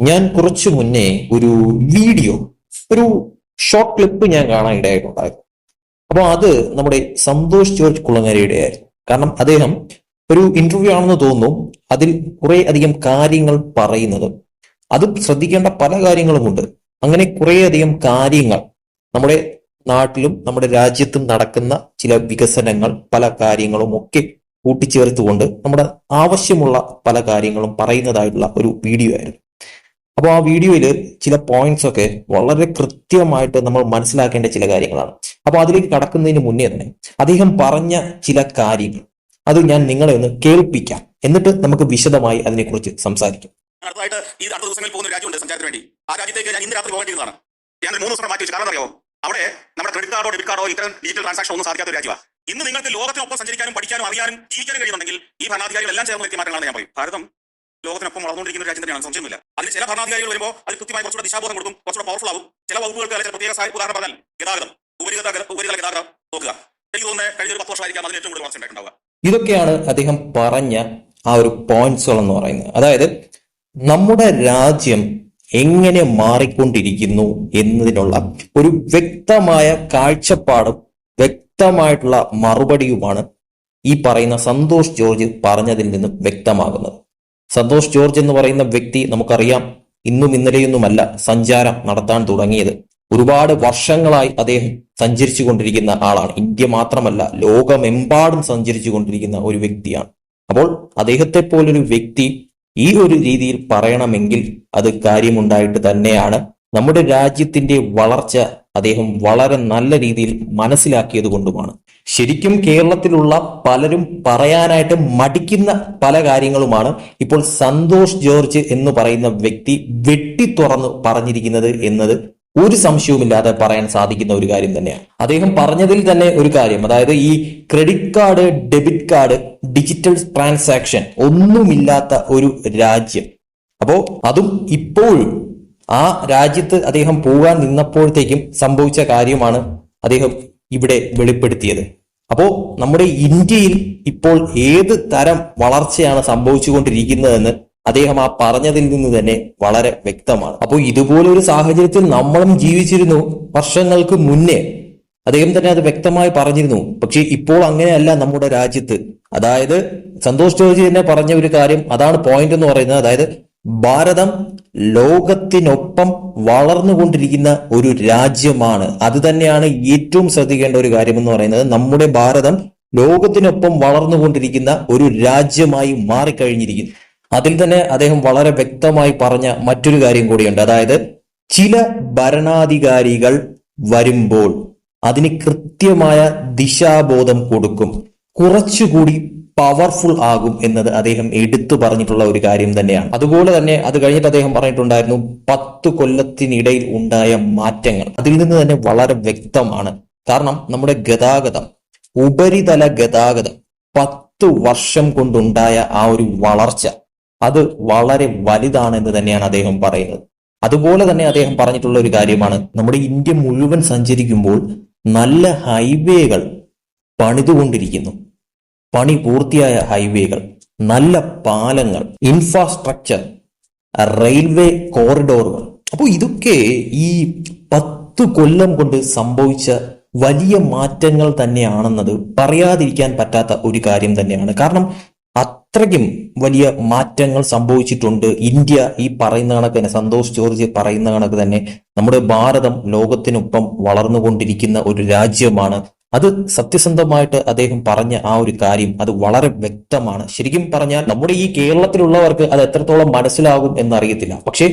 ഞാൻ കുറച്ചു മുന്നേ ഒരു വീഡിയോ ഒരു ഷോർട്ട് ക്ലിപ്പ് ഞാൻ കാണാൻ ഇടയായിട്ടുണ്ടായിരുന്നു. അപ്പോൾ അത് നമ്മുടെ സന്തോഷ് ജോർജ് കുളങ്ങരയുടെ ആയിരുന്നു. കാരണം അദ്ദേഹം ഒരു ഇന്റർവ്യൂ ആണെന്ന് തോന്നും അതിൽ കുറെ അധികം കാര്യങ്ങൾ പറയുന്നത് അത് ശ്രദ്ധിക്കേണ്ട പല കാര്യങ്ങളുമുണ്ട് അങ്ങനെ കുറേയധികം കാര്യങ്ങൾ നമ്മുടെ നാട്ടിലും നമ്മുടെ രാജ്യത്തും നടക്കുന്ന ചില വികസനങ്ങൾ പല കാര്യങ്ങളും ഒക്കെ കൂട്ടിച്ചേർത്തുകൊണ്ട് നമ്മുടെ ആവശ്യമുള്ള പല കാര്യങ്ങളും പറയുന്നതായിട്ടുള്ള ഒരു വീഡിയോ ആയിരുന്നു. അപ്പോൾ ആ വീഡിയോയിൽ ചില പോയിന്റ്സ് ഒക്കെ വളരെ കൃത്യമായിട്ട് നമ്മൾ മനസ്സിലാക്കേണ്ട ചില കാര്യങ്ങളാണ്. അപ്പോൾ അതിലേക്ക് കടക്കുന്നതിന് മുന്നേ തന്നെ അദ്ദേഹം പറഞ്ഞ ചില കാര്യങ്ങൾ. അത് ഞാൻ നിങ്ങളെ ഒന്ന് കേൾപ്പിക്കാം. എന്നിട്ട് നമുക്ക് വിശദമായി അതിനെക്കുറിച്ച് സംസാരിക്കാം. അടുത്തതായിട്ട് ഈ അടുത്ത ദിവസങ്ങളിൽ പോകുന്ന രാജ്യമുണ്ട് സഞ്ചാരത്തിന് വേണ്ടി. ആ രാജ്യത്തേക്ക് ഞാൻ ഇന്ന് രാത്രി പോകേണ്ടിയിരുന്നതാണ് ഞാൻ മൂന്ന് ദിവസം മാറ്റി വെച്ചു കാരണം അറിയോ അവിടെ നമ്മുടെ ക്രെഡിറ്റ് കാർഡോ ഡെബിറ്റ് കാർഡോ ഇത്തരം ഡിജിറ്റൽ ട്രാൻസാക്ഷൻ ഒന്നും സാധിക്കാത്ത രാജ്യമാണ്. ഇന്ന് നിങ്ങൾക്ക് ലോകത്തിനൊപ്പം സഞ്ചരിക്കാനും പഠിക്കാനും അറിയാനും ജീവിക്കാനും കഴിയുന്നുണ്ടെങ്കിൽ ഈ ഭരണാധികാരികൾ എല്ലാം ചേർന്ന് എത്തിയ മാറ്റങ്ങളാണ് ഞാൻ പറയും ഭാരതം ലോകത്തിനൊപ്പം വളർന്നുകൊണ്ടിരിക്കുന്ന രാജ്യം തന്നെയാണ് സംശയമില്ല. അതിൽ ചില ഭരണാധികാരികൾ വരുമ്പോൾ അത് കൃത്യമായി കുറച്ചുകൂടെ ദിശാബോധം കൊടുക്കും കുറച്ചുകൂടെ പവർഫുൾ ആവും. ചില വകുപ്പുകൾക്ക് അല്ലെങ്കിൽ പ്രത്യേക സാഹിത്യ ഉദാഹരണം പറഞ്ഞാൽ ഗതാഗതം. ഉപരിഗത ഉപരിതല ഗതാഗതം നോക്കുക. എനിക്ക് തോന്നുന്നത് കഴിഞ്ഞ ഒരു പത്ത് വർഷമായിരിക്കാം അതിന് ഏറ്റവും കൂടുതൽ വളർച്ച ഉണ്ടായിട്ടുണ്ടാവുക ഇതൊക്കെയാണ് അദ്ദേഹം പറഞ്ഞ ആ ഒരു പോയിന്റ്സുകൾ എന്ന് പറയുന്നത്. അതായത് നമ്മുടെ രാജ്യം എങ്ങനെ മാറിക്കൊണ്ടിരിക്കുന്നു എന്നതിനുള്ള ഒരു വ്യക്തമായ കാഴ്ചപ്പാടും വ്യക്തമായിട്ടുള്ള മറുപടിയുമാണ് ഈ പറയുന്ന സന്തോഷ് ജോർജ് പറഞ്ഞതിൽ നിന്നും വ്യക്തമാകുന്നത്. സന്തോഷ് ജോർജ് എന്ന് പറയുന്ന വ്യക്തി നമുക്കറിയാം. ഇന്നും ഇന്നലെയൊന്നുമല്ല സഞ്ചാരം നടത്താൻ തുടങ്ങിയത്. ഒരുപാട് വർഷങ്ങളായി അദ്ദേഹം സഞ്ചരിച്ചു കൊണ്ടിരിക്കുന്ന ആളാണ്. ഇന്ത്യ മാത്രമല്ല ലോകമെമ്പാടും സഞ്ചരിച്ചു കൊണ്ടിരിക്കുന്ന ഒരു വ്യക്തിയാണ്. അപ്പോൾ അദ്ദേഹത്തെ പോലൊരു വ്യക്തി ഈ ഒരു രീതിയിൽ പറയണമെങ്കിൽ അത് കാര്യമുണ്ടായിട്ട് തന്നെയാണ്. നമ്മുടെ രാജ്യത്തിന്റെ വളർച്ച അദ്ദേഹം വളരെ നല്ല രീതിയിൽ മനസ്സിലാക്കിയത് കൊണ്ടുമാണ്. ശരിക്കും കേരളത്തിലുള്ള പലരും പറയാനായിട്ട് മടിക്കുന്ന പല കാര്യങ്ങളുമാണ് ഇപ്പോൾ സന്തോഷ് ജോർജ് എന്ന് പറയുന്ന വ്യക്തി വെട്ടി തുറന്ന് പറഞ്ഞിരിക്കുന്നത് എന്നത് ഒരു സംശയവുമില്ലാതെ പറയാൻ സാധിക്കുന്ന ഒരു കാര്യം തന്നെയാണ്. അദ്ദേഹം പറഞ്ഞതിൽ തന്നെ ഒരു കാര്യം അതായത് ഈ credit card debit card digital transaction ഒന്നുമില്ലാത്ത ഒരു രാജ്യം. അപ്പോ അതും ഇപ്പോഴും ആ രാജ്യത്ത് അദ്ദേഹം പോകാൻ നിന്നപ്പോഴത്തേക്കും സംഭവിച്ച കാര്യമാണ് അദ്ദേഹം ഇവിടെ വെളിപ്പെടുത്തിയത്. അപ്പോ നമ്മുടെ ഇന്ത്യയിൽ ഇപ്പോൾ ഏത് തരം വളർച്ചയാണ് സംഭവിച്ചുകൊണ്ടിരിക്കുന്നതെന്ന് അദ്ദേഹം ആ പറഞ്ഞതിൽ നിന്ന് തന്നെ വളരെ വ്യക്തമാണ്. അപ്പോൾ ഇതുപോലെ ഒരു സാഹചര്യത്തിൽ നമ്മളും ജീവിച്ചിരുന്നു വർഷങ്ങൾക്ക് മുന്നേ. അദ്ദേഹം തന്നെ അത് വ്യക്തമായി പറഞ്ഞിരുന്നു. പക്ഷേ ഇപ്പോൾ അങ്ങനെയല്ല നമ്മുടെ രാജ്യത്ത്. അതായത് സന്തോഷ് ജോർജി തന്നെ പറഞ്ഞ ഒരു കാര്യം അതാണ് പോയിന്റ് എന്ന് പറയുന്നത്. അതായത് ഭാരതം ലോകത്തിനൊപ്പം വളർന്നുകൊണ്ടിരിക്കുന്ന ഒരു രാജ്യമാണ്. അത് തന്നെയാണ് ഏറ്റവും ശ്രദ്ധിക്കേണ്ട ഒരു കാര്യം എന്ന് പറയുന്നത്. നമ്മുടെ ഭാരതം ലോകത്തിനൊപ്പം വളർന്നുകൊണ്ടിരിക്കുന്ന ഒരു രാജ്യമായി മാറിക്കഴിഞ്ഞിരിക്കുന്നു. അതിൽ തന്നെ അദ്ദേഹം വളരെ വ്യക്തമായി പറഞ്ഞ മറ്റൊരു കാര്യം കൂടിയുണ്ട്. അതായത് ചില ഭരണാധികാരികൾ വരുമ്പോൾ അതിന് കൃത്യമായ ദിശാബോധം കൊടുക്കും. കുറച്ചുകൂടി പവർഫുൾ ആകും എന്നത് അദ്ദേഹം എടുത്തു പറഞ്ഞിട്ടുള്ള ഒരു കാര്യം തന്നെയാണ്. അതുപോലെ തന്നെ അത് കഴിഞ്ഞിട്ട് അദ്ദേഹം പറഞ്ഞിട്ടുണ്ടായിരുന്നു പത്ത് കൊല്ലത്തിനിടയിൽ ഉണ്ടായ മാറ്റങ്ങൾ. അതിൽ നിന്ന് തന്നെ വളരെ വ്യക്തമാണ്. കാരണം നമ്മുടെ ഗതാഗതം ഉപരിതല ഗതാഗതം പത്ത് വർഷം കൊണ്ടുണ്ടായ ആ ഒരു വളർച്ച അത് വളരെ വലുതാണെന്ന് തന്നെയാണ് അദ്ദേഹം പറയുന്നത്. അതുപോലെ തന്നെ അദ്ദേഹം പറഞ്ഞിട്ടുള്ള ഒരു കാര്യമാണ് നമ്മുടെ ഇന്ത്യ മുഴുവൻ സഞ്ചരിക്കുമ്പോൾ നല്ല ഹൈവേകൾ പണിതുകൊണ്ടിരിക്കുന്നു. പണി പൂർത്തിയായ ഹൈവേകൾ നല്ല പാലങ്ങൾ ഇൻഫ്രാസ്ട്രക്ചർ റെയിൽവേ കോറിഡോറുകൾ അപ്പോൾ ഇതൊക്കെ ഈ പത്ത് കൊല്ലം കൊണ്ട് സംഭവിച്ച വലിയ മാറ്റങ്ങൾ തന്നെയാണെന്നത് പറയാതിരിക്കാൻ പറ്റാത്ത ഒരു കാര്യം തന്നെയാണ്. കാരണം അത്രയ്ക്കും വലിയ മാറ്റങ്ങൾ സംഭവിച്ചിട്ടുണ്ട്. ഇന്ത്യ ഈ പറയുന്ന കണക്ക് തന്നെ സന്തോഷ് ജോർജ് പറയുന്ന കണക്ക് തന്നെ നമ്മുടെ ഭാരതം ലോകത്തിനൊപ്പം വളർന്നുകൊണ്ടിരിക്കുന്ന ഒരു രാജ്യമാണ്. അത് സത്യസന്ധമായിട്ട് അദ്ദേഹം പറഞ്ഞ ആ ഒരു കാര്യം അത് വളരെ വ്യക്തമാണ്. ശരിക്കും പറഞ്ഞാൽ നമ്മുടെ ഈ കേരളത്തിലുള്ളവർക്ക് അത് എത്രത്തോളം മനസ്സിലാകും എന്നറിയത്തില്ല. പക്ഷേ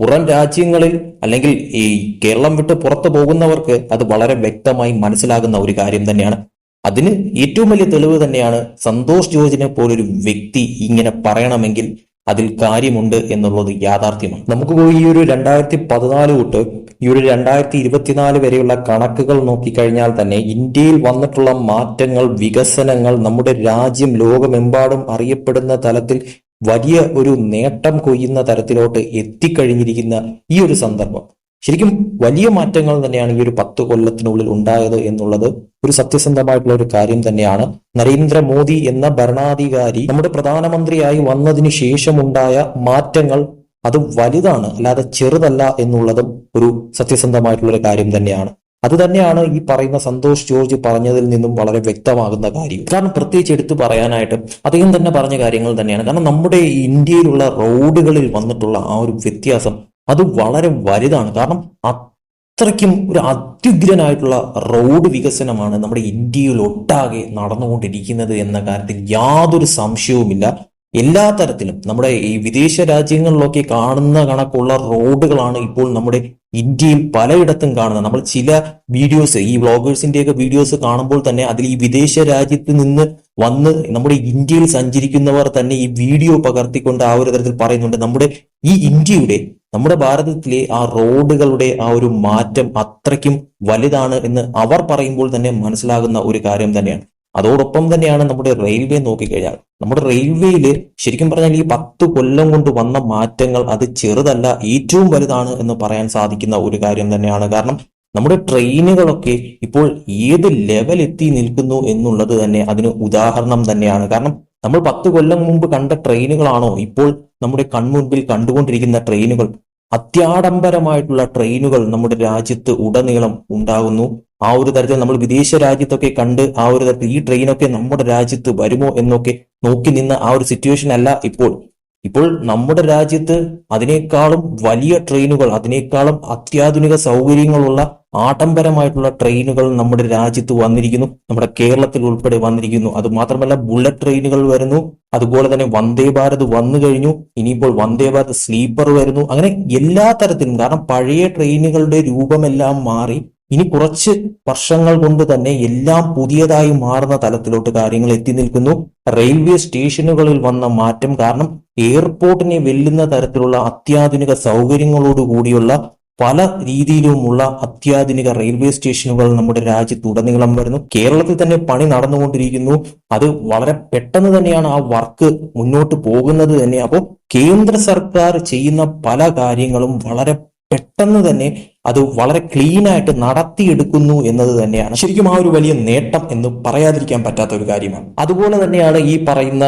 പുറം രാജ്യങ്ങളിൽ അല്ലെങ്കിൽ ഈ കേരളം വിട്ട് പുറത്തു പോകുന്നവർക്ക് അത് വളരെ വ്യക്തമായി മനസ്സിലാകുന്ന ഒരു കാര്യം തന്നെയാണ്. അതിന് ഏറ്റവും വലിയ തെളിവ് തന്നെയാണ് സന്തോഷ് ജോർജിനെ പോലൊരു വ്യക്തി ഇങ്ങനെ പറയണമെങ്കിൽ അതിൽ കാര്യമുണ്ട് എന്നുള്ളത് യാഥാർത്ഥ്യമാണ്. നമുക്ക് പോയി ഈ ഒരു രണ്ടായിരത്തി പതിനാല് തൊട്ട് ഈ ഒരു രണ്ടായിരത്തി ഇരുപത്തിനാല് വരെയുള്ള കണക്കുകൾ നോക്കിക്കഴിഞ്ഞാൽ തന്നെ ഇന്ത്യയിൽ വന്നിട്ടുള്ള മാറ്റങ്ങൾ വികസനങ്ങൾ നമ്മുടെ രാജ്യം ലോകമെമ്പാടും അറിയപ്പെടുന്ന തലത്തിൽ വലിയ ഒരു നേട്ടം കൊയ്യുന്ന തരത്തിലോട്ട് എത്തിക്കഴിഞ്ഞിരിക്കുന്ന ഈ ഒരു സന്ദർഭം. ശരിക്കും വലിയ മാറ്റങ്ങൾ തന്നെയാണ് ഈ ഒരു പത്ത് കൊല്ലത്തിനുള്ളിൽ ഉണ്ടായത് എന്നുള്ളത് ഒരു സത്യസന്ധമായിട്ടുള്ള ഒരു കാര്യം തന്നെയാണ്. നരേന്ദ്രമോദി എന്ന ഭരണാധികാരി നമ്മുടെ പ്രധാനമന്ത്രിയായി വന്നതിന് ശേഷമുണ്ടായ മാറ്റങ്ങൾ അത് വലുതാണ് അല്ലാതെ ചെറുതല്ല എന്നുള്ളതും ഒരു സത്യസന്ധമായിട്ടുള്ള ഒരു കാര്യം തന്നെയാണ്. അത് തന്നെയാണ് ഈ പറയുന്ന സന്തോഷ് ജോർജ് പറഞ്ഞതിൽ നിന്നും വളരെ വ്യക്തമാകുന്ന കാര്യം. കാരണം പ്രത്യേകിച്ച് എടുത്തു പറയാനായിട്ട് അദ്ദേഹം തന്നെ പറഞ്ഞ കാര്യങ്ങൾ തന്നെയാണ്. കാരണം നമ്മുടെ ഇന്ത്യയിലുള്ള റോഡുകളിൽ വന്നിട്ടുള്ള ആ ഒരു വ്യത്യാസം അത് വളരെ വലുതാണ്. കാരണം അത്രയ്ക്കും ഒരു അത്യുഗ്രനായിട്ടുള്ള റോഡ് വികസനമാണ് നമ്മുടെ ഇന്ത്യയിൽ ഒട്ടാകെ നടന്നുകൊണ്ടിരിക്കുന്നത് എന്ന കാര്യത്തിൽ യാതൊരു സംശയവുമില്ല. എല്ലാ തരത്തിലും നമ്മുടെ ഈ വിദേശ രാജ്യങ്ങളിലൊക്കെ കാണുന്ന കണക്കുള്ള റോഡുകളാണ് ഇപ്പോൾ നമ്മുടെ ഇന്ത്യയിൽ പലയിടത്തും കാണുന്ന നമ്മൾ ചില വീഡിയോസ് ഈ വ്ളോഗേഴ്സിന്റെയൊക്കെ വീഡിയോസ് കാണുമ്പോൾ തന്നെ അതിൽ ഈ വിദേശ രാജ്യത്ത് നിന്ന് വന്ന് നമ്മുടെ ഇന്ത്യയിൽ സഞ്ചരിക്കുന്നവർ തന്നെ ഈ വീഡിയോ പകർത്തിക്കൊണ്ട് ആ ഒരു തരത്തിൽ പറയുന്നുണ്ട്. നമ്മുടെ ഈ ഇന്ത്യയുടെ നമ്മുടെ ഭാരതത്തിലെ ആ റോഡുകളുടെ ആ ഒരു മാറ്റം അത്രയ്ക്കും വലുതാണ് എന്ന് അവർ പറയുമ്പോൾ തന്നെ മനസ്സിലാകുന്ന ഒരു കാര്യം തന്നെയാണ്. അതോടൊപ്പം തന്നെയാണ് നമ്മുടെ റെയിൽവേ നോക്കിക്കഴിഞ്ഞാൽ. നമ്മുടെ റെയിൽവേയിൽ ശരിക്കും പറഞ്ഞാൽ ഈ പത്ത് കൊല്ലം കൊണ്ട് വന്ന മാറ്റങ്ങൾ അത് ചെറുതല്ല ഏറ്റവും വലുതാണ് എന്ന് പറയാൻ സാധിക്കുന്ന ഒരു കാര്യം തന്നെയാണ്. കാരണം നമ്മുടെ ട്രെയിനുകളൊക്കെ ഇപ്പോൾ ഏത് ലെവൽ എത്തി നിൽക്കുന്നു എന്നുള്ളത് തന്നെ അതിന് ഉദാഹരണം തന്നെയാണ്. കാരണം നമ്മൾ പത്ത് കൊല്ലം മുമ്പ് കണ്ട ട്രെയിനുകളാണോ ഇപ്പോൾ നമ്മുടെ കൺമുൻപിൽ കണ്ടുകൊണ്ടിരിക്കുന്ന ട്രെയിനുകൾ? അത്യാഡംബരമായിട്ടുള്ള ട്രെയിനുകൾ നമ്മുടെ രാജ്യത്ത് ഉടനീളം ഉണ്ടാകുന്നു. ആ ഒരു തരത്തിൽ നമ്മൾ വിദേശ രാജ്യത്തൊക്കെ കണ്ട് ആ ഒരു തരത്തിൽ ഈ ട്രെയിനൊക്കെ നമ്മുടെ രാജ്യത്ത് വരുമോ എന്നൊക്കെ നോക്കി നിന്ന ആ ഒരു സിറ്റുവേഷൻ അല്ല ഇപ്പോൾ. ഇപ്പോൾ നമ്മുടെ രാജ്യത്ത് അതിനേക്കാളും വലിയ ട്രെയിനുകൾ അതിനേക്കാളും അത്യാധുനിക സൗകര്യങ്ങളുള്ള ആഡംബരമായിട്ടുള്ള ട്രെയിനുകൾ നമ്മുടെ രാജ്യത്ത് വന്നിരിക്കുന്നു. നമ്മുടെ കേരളത്തിൽ ഉൾപ്പെടെ വന്നിരിക്കുന്നു. അത് മാത്രമല്ല ബുള്ളറ്റ് ട്രെയിനുകൾ വരുന്നു. അതുപോലെ തന്നെ വന്ദേ ഭാരത് വന്നു കഴിഞ്ഞു. ഇനിയിപ്പോൾ വന്ദേ ഭാരത് സ്ലീപ്പർ വരുന്നു. അങ്ങനെ എല്ലാ തരത്തിലും. കാരണം പഴയ ട്രെയിനുകളുടെ രൂപമെല്ലാം മാറി ഇനി കുറച്ച് വർഷങ്ങൾ കൊണ്ട് തന്നെ എല്ലാം പുതിയതായി മാറുന്ന തലത്തിലോട്ട് കാര്യങ്ങൾ എത്തി നിൽക്കുന്നു. റെയിൽവേ സ്റ്റേഷനുകളിൽ വന്ന മാറ്റം കാരണം എയർപോർട്ടിനെ വെല്ലുന്ന തരത്തിലുള്ള അത്യാധുനിക സൗകര്യങ്ങളോട് കൂടിയുള്ള പല രീതിയിലുമുള്ള അത്യാധുനിക റെയിൽവേ സ്റ്റേഷനുകൾ നമ്മുടെ രാജ്യത്തുടനീളം വരുന്നു. കേരളത്തിൽ തന്നെ പണി നടന്നുകൊണ്ടിരിക്കുന്നു. അത് വളരെ പെട്ടെന്ന് തന്നെയാണ് ആ വർക്ക് മുന്നോട്ട് പോകുന്നത് തന്നെ. അപ്പോൾ കേന്ദ്ര സർക്കാർ ചെയ്യുന്ന പല കാര്യങ്ങളും വളരെ പെട്ടെന്ന് തന്നെ അത് വളരെ ക്ലീൻ ആയിട്ട് നടത്തിയെടുക്കുന്നു എന്നത് തന്നെയാണ്. ശരിക്കും ആ ഒരു വലിയ നേട്ടം എന്ന് പറയാതിരിക്കാൻ പറ്റാത്ത ഒരു കാര്യമാണ്. അതുപോലെ തന്നെയാണ് ഈ പറയുന്ന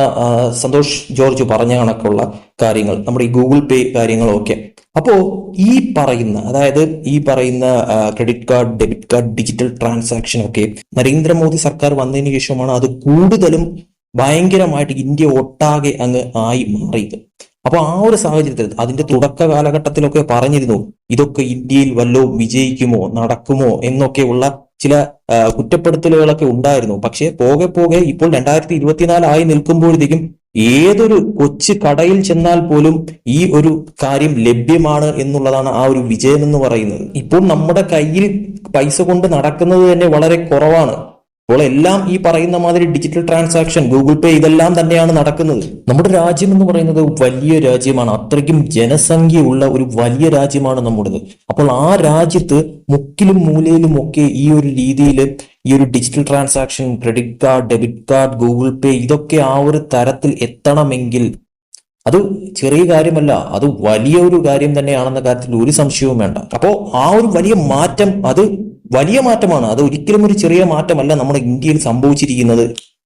സന്തോഷ് ജോർജ് പറഞ്ഞ കണക്കുള്ള കാര്യങ്ങൾ നമ്മുടെ ഈ ഗൂഗിൾ പേ കാര്യങ്ങളൊക്കെ. അപ്പോ ഈ പറയുന്ന അതായത് ഈ പറയുന്ന credit card debit card digital transaction ഒക്കെ നരേന്ദ്രമോദി സർക്കാർ വന്നതിന് ശേഷമാണ് അത് കൂടുതലും ഭയങ്കരമായിട്ട് ഇന്ത്യ ഒട്ടാകെ അങ്ങ് ആയി മാറിയത്. അപ്പൊ ആ ഒരു സാഹചര്യത്തിൽ അതിന്റെ തുടക്ക കാലഘട്ടത്തിലൊക്കെ പറഞ്ഞിരുന്നു ഇതൊക്കെ ഇന്ത്യയിൽ വല്ലോ വിജയിക്കുമോ നടക്കുമോ എന്നൊക്കെയുള്ള ചില കുറ്റപ്പെടുത്തലുകളൊക്കെ ഉണ്ടായിരുന്നു. പക്ഷേ പോകെ പോകെ ഇപ്പോൾ രണ്ടായിരത്തി ഇരുപത്തിനാല് ആയി നിൽക്കുമ്പോഴത്തേക്കും ഏതൊരു കൊച്ചു കടയിൽ ചെന്നാൽ പോലും ഈ ഒരു കാര്യം ലഭ്യമാണ് എന്നുള്ളതാണ് ആ ഒരു വിജയം എന്ന് പറയുന്നത്. ഇപ്പോൾ നമ്മുടെ കയ്യിൽ പൈസ കൊണ്ട് നടക്കുന്നത് തന്നെ വളരെ കുറവാണ്. അപ്പോൾ എല്ലാം ഈ പറയുന്ന മാതിരി ഡിജിറ്റൽ ട്രാൻസാക്ഷൻ ഗൂഗിൾ പേ ഇതെല്ലാം തന്നെയാണ് നടക്കുന്നത്. നമ്മുടെ രാജ്യം എന്ന് പറയുന്നത് വലിയ രാജ്യമാണ്. അത്രയ്ക്കും ജനസംഖ്യയുള്ള ഒരു വലിയ രാജ്യമാണ് നമ്മുടേത്. അപ്പോൾ ആ രാജ്യത്ത് മുക്കിലും മൂലയിലും ഒക്കെ ഈ ഒരു രീതിയിൽ ഈ ഒരു digital transaction credit card debit card Google Pay ഇതൊക്കെ ആ ഒരു തരത്തിൽ എത്തണമെങ്കിൽ അത് ചെറിയ കാര്യമല്ല അത് വലിയ ഒരു കാര്യം തന്നെയാണെന്ന കാര്യത്തിൽ ഒരു സംശയവും വേണ്ട. അപ്പോ ആ ഒരു വലിയ മാറ്റം അത് വലിയ മാറ്റമാണ്. അത് ഒരിക്കലും ഒരു ചെറിയ മാറ്റമല്ല നമ്മുടെ ഇന്ത്യയിൽ സംഭവിച്ചിരിക്കുന്നത്.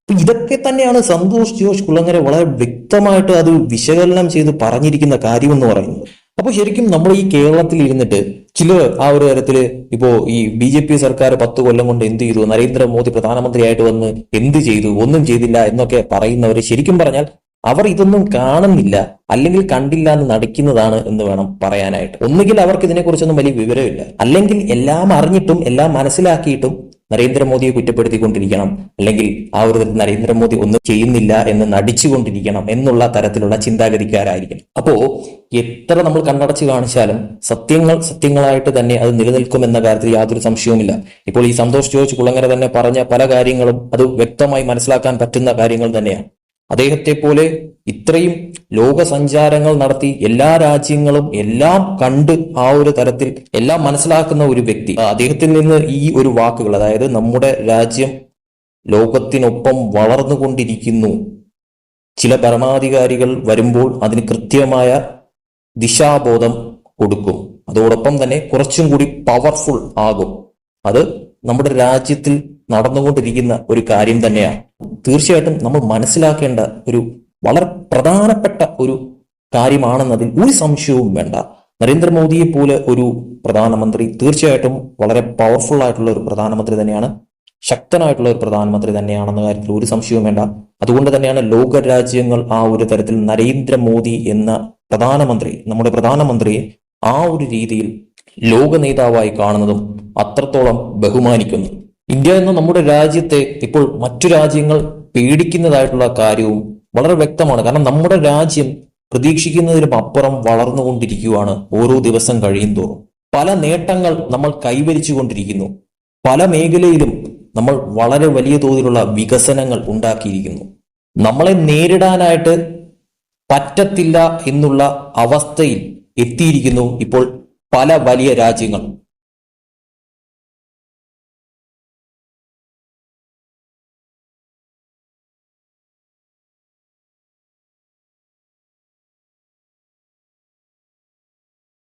ഇതൊക്കെ തന്നെയാണ് സന്തോഷ് ജോഷ് കുളങ്ങര വളരെ വ്യക്തമായിട്ട് അത് വിശകലനം ചെയ്ത് പറഞ്ഞിരിക്കുന്ന കാര്യം എന്ന് പറയുന്നത്. അപ്പൊ ശരിക്കും നമ്മൾ ഈ കേരളത്തിൽ ഇരുന്നിട്ട് ചില ആ ഒരു തരത്തിൽ ഇപ്പോ ഈ ബി ജെ പി സർക്കാർ പത്ത് കൊല്ലം കൊണ്ട് എന്ത് ചെയ്തു? നരേന്ദ്രമോദി പ്രധാനമന്ത്രിയായിട്ട് വന്ന് എന്ത് ചെയ്തു? ഒന്നും ചെയ്തില്ല എന്നൊക്കെ പറയുന്നവര് ശരിക്കും പറഞ്ഞാൽ അവർ ഇതൊന്നും കാണുന്നില്ല അല്ലെങ്കിൽ കണ്ടില്ല എന്ന് നടിക്കുന്നതാണ് എന്ന് വേണം പറയാനായിട്ട്. ഒന്നുകിൽ അവർക്ക് ഇതിനെക്കുറിച്ചൊന്നും വലിയ വിവരമില്ല. അല്ലെങ്കിൽ എല്ലാം അറിഞ്ഞിട്ടും എല്ലാം മനസ്സിലാക്കിയിട്ടും നരേന്ദ്രമോദിയെ കുറ്റപ്പെടുത്തിക്കൊണ്ടിരിക്കണം. അല്ലെങ്കിൽ ആ ഒരു നരേന്ദ്രമോദി ഒന്നും ചെയ്യുന്നില്ല എന്ന് നടിച്ചുകൊണ്ടിരിക്കണം എന്നുള്ള തരത്തിലുള്ള ചിന്താഗതിക്കാരായിരിക്കും അപ്പോ എത്ര നമ്മൾ കണ്ണടച്ച് കാണിച്ചാലും സത്യങ്ങൾ സത്യങ്ങളായിട്ട് തന്നെ അത് നിലനിൽക്കും എന്ന കാര്യത്തിൽ യാതൊരു സംശയവുമില്ല. ഇപ്പോൾ ഈ സന്തോഷ് ജോർജ് കുളങ്ങര തന്നെ പറഞ്ഞ പല കാര്യങ്ങളും അത് വ്യക്തമായി മനസ്സിലാക്കാൻ പറ്റുന്ന കാര്യങ്ങൾ തന്നെയാണ്. അദ്ദേഹത്തെ പോലെ ഇത്രയും ലോകസഞ്ചാരങ്ങൾ നടത്തി എല്ലാ രാജ്യങ്ങളും എല്ലാം കണ്ട് ആ ഒരു തരത്തിൽ എല്ലാം മനസ്സിലാക്കുന്ന ഒരു വ്യക്തി. അദ്ദേഹത്തിൽ നിന്ന് ഈ ഒരു വാക്കുകൾ അതായത് നമ്മുടെ രാജ്യം ലോകത്തിനൊപ്പം വളർന്നുകൊണ്ടിരിക്കുന്നു. ചില ഭരണാധികാരികൾ വരുമ്പോൾ അതിന് കൃത്യമായ ദിശാബോധം കൊടുക്കും. അതോടൊപ്പം തന്നെ കുറച്ചും കൂടി പവർഫുൾ ആകും. അത് നമ്മുടെ രാജ്യത്തിൽ നടന്നുകൊണ്ടിരിക്കുന്ന ഒരു കാര്യം തന്നെയാണ്. തീർച്ചയായിട്ടും നമ്മൾ മനസ്സിലാക്കേണ്ട ഒരു വളരെ പ്രധാനപ്പെട്ട ഒരു കാര്യമാണെന്നതിൽ ഒരു സംശയവും വേണ്ട. നരേന്ദ്രമോദിയെ പോലെ ഒരു പ്രധാനമന്ത്രി തീർച്ചയായിട്ടും വളരെ പവർഫുൾ ആയിട്ടുള്ള ഒരു പ്രധാനമന്ത്രി തന്നെയാണ്. ശക്തനായിട്ടുള്ള ഒരു പ്രധാനമന്ത്രി തന്നെയാണെന്ന കാര്യത്തിൽ ഒരു സംശയവും വേണ്ട. അതുകൊണ്ട് തന്നെയാണ് ലോക രാജ്യങ്ങൾ ആ ഒരു തരത്തിൽ നരേന്ദ്രമോദി എന്ന പ്രധാനമന്ത്രി നമ്മുടെ പ്രധാനമന്ത്രിയെ ആ ഒരു രീതിയിൽ ലോക നേതാവായി കാണുന്നതും അത്രത്തോളം ബഹുമാനിക്കുന്നു. ഇന്ത്യ എന്ന നമ്മുടെ രാജ്യത്തെ ഇപ്പോൾ മറ്റു രാജ്യങ്ങൾ പേടിക്കുന്നതായിട്ടുള്ള കാര്യവും വളരെ വ്യക്തമാണ്. കാരണം നമ്മുടെ രാജ്യം പ്രതീക്ഷിക്കുന്നതിനും അപ്പുറം വളർന്നുകൊണ്ടിരിക്കുകയാണ് ഓരോ ദിവസം കഴിയും തോറും പല നേട്ടങ്ങൾ നമ്മൾ കൈവരിച്ചു കൊണ്ടിരിക്കുന്നു പല മേഖലയിലും നമ്മൾ വളരെ വലിയ തോതിലുള്ള വികസനങ്ങൾ ഉണ്ടാക്കിയിരിക്കുന്നു. നമ്മളെ നേരിടാനായിട്ട് പറ്റത്തില്ല എന്നുള്ള അവസ്ഥയിൽ എത്തിയിരിക്കുന്നു ഇപ്പോൾ പല വലിയ രാജ്യങ്ങൾ